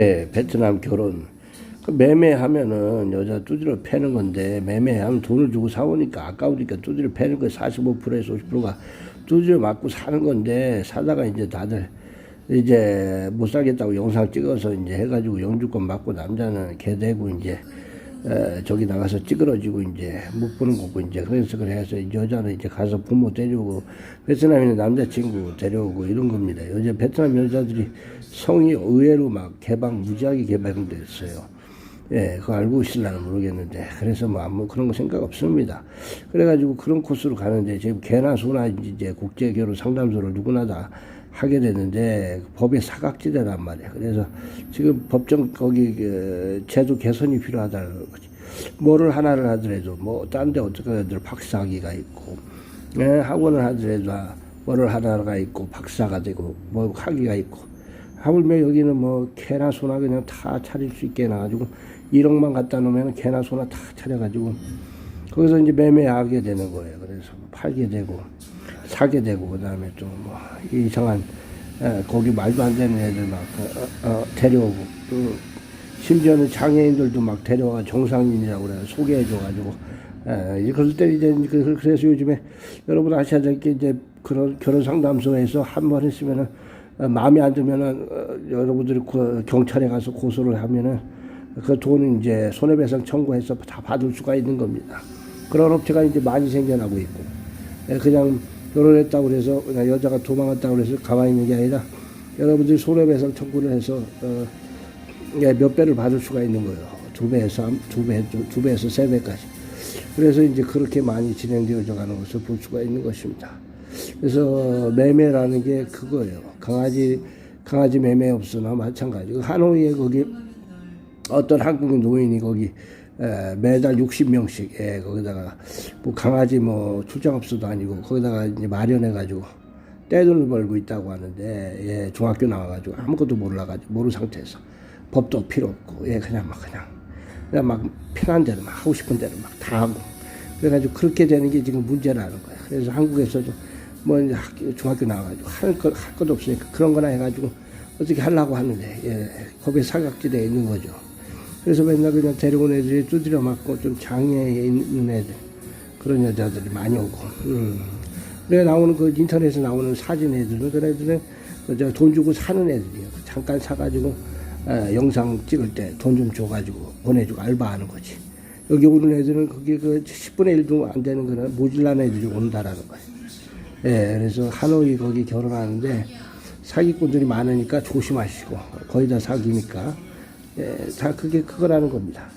예, 베트남 결혼. 그 매매하면은 여자 두드려 패는 건데 매매하면 돈을 주고 사오니까 아까우니까 두드려 패는 거 45%에서 50%가 두드려 맞고 사는 건데 사다가 이제 다들 이제 못 살겠다고 영상 찍어서 이제 해가지고 영주권 받고 남자는 개대고 이제 에, 저기 나가서 찌그러지고 이제 못 보는 거고 이제 그래서 그래서 여자는 이제 가서 부모 데려오고 베트남에는 남자친구 데려오고 이런 겁니다. 요즘 베트남 여자들이 성이 의외로 막 개방 무지하게 개방됐어요. 예, 그거 알고 있을라는 모르겠는데 그래서 뭐 아무 그런 거 생각 없습니다. 그래가지고 그런 코스로 가는데 지금 개나 소나 이제 국제 결혼 상담소를 누구나 다 하게 되는데 법의 사각지대란 말이에요. 그래서 지금 법정 거기 그 제도 개선이 필요하다는 거지. 뭐를 하나를 하더라도 뭐 딴 데 어떻게 애들 박사학위가 있고 예, 학원을 하더라도 뭐를 하나가 있고 박사가 되고 뭐 학위가 있고 하물며 여기는 뭐 개나 소나 그냥 다 차릴 수 있게 해놔가지고 1억만 갖다 놓으면 개나 소나 다 차려가지고 거기서 이제 매매하게 되는 거예요. 그래서 팔게 되고 사게 되고 그다음에 또 뭐 이상한 에, 거기 말도 안 되는 애들 막 어, 어, 데려오고 또 심지어는 장애인들도 막 데려와 정상인이라고 그래 소개해줘가지고 에, 그럴 때 이제 그- 그래서 요즘에 여러분 아셔야 될 게 이제 그런 결혼 상담소에서 한 번 했으면은 어, 마음에 안 들면은 어, 여러분들이 그 경찰에 가서 고소를 하면은 그 돈은 이제 손해배상 청구해서 다 받을 수가 있는 겁니다. 그런 업체가 이제 많이 생겨나고 있고 예, 그냥 결혼했다고 그래서 그냥 여자가 도망갔다고 그래서 가만히 있는 게 아니라 여러분들이 손해배상 청구를 해서 어, 예, 몇 배를 받을 수가 있는 거예요. 두 배에서 한- 두 배, 두 배에서 세 배까지. 그래서 이제 그렇게 많이 진행되어져 가는 것을 볼 수가 있는 것입니다. 그래서 매매라는 게 그거예요. 강아지 강아지 매매 없으나 마찬가지고 하노이에 거기 어떤 한국인 노인이 거기 에, 매달 60명씩 예, 거기다가 뭐 강아지 뭐 출장업소도 아니고 거기다가 이제 마련해 가지고 떼돈을 벌고 있다고 하는데 예, 중학교 나와가지고 아무것도 몰라가지고 모르는 상태에서 법도 필요 없고 예 그냥 막 그냥 그냥 막 편한 대로 막 하고 싶은 대로 막 다 하고 그래가지고 그렇게 되는 게 지금 문제라는 거야. 그래서 한국에서도 뭐 이제 학교, 중학교 나와가지고 할 것, 할 것도 없으니까 그런 거나 해가지고 어떻게 하려고 하는데 예, 법의 사각지대에 있는 거죠. 그래서 맨날 그냥 데려온 애들이 두드려 맞고 좀 장애에 있는 애들 그런 여자들이 많이 오고. 음. 그래 나오는 그 인터넷에 나오는 사진 애들은 그런 애들은 그저 돈 주고 사는 애들이에요. 잠깐 사가지고 에, 영상 찍을 때 돈 좀 줘가지고 보내주고 알바하는 거지. 여기 오는 애들은 그게 그 10분의 1도 안 되는 그런 모질란 애들이 온다라는 거예요. 예, 그래서 하노이 거기 결혼하는데 사기꾼들이 많으니까 조심하시고 거의 다 사기니까 예, 다 그게 그거라는 겁니다.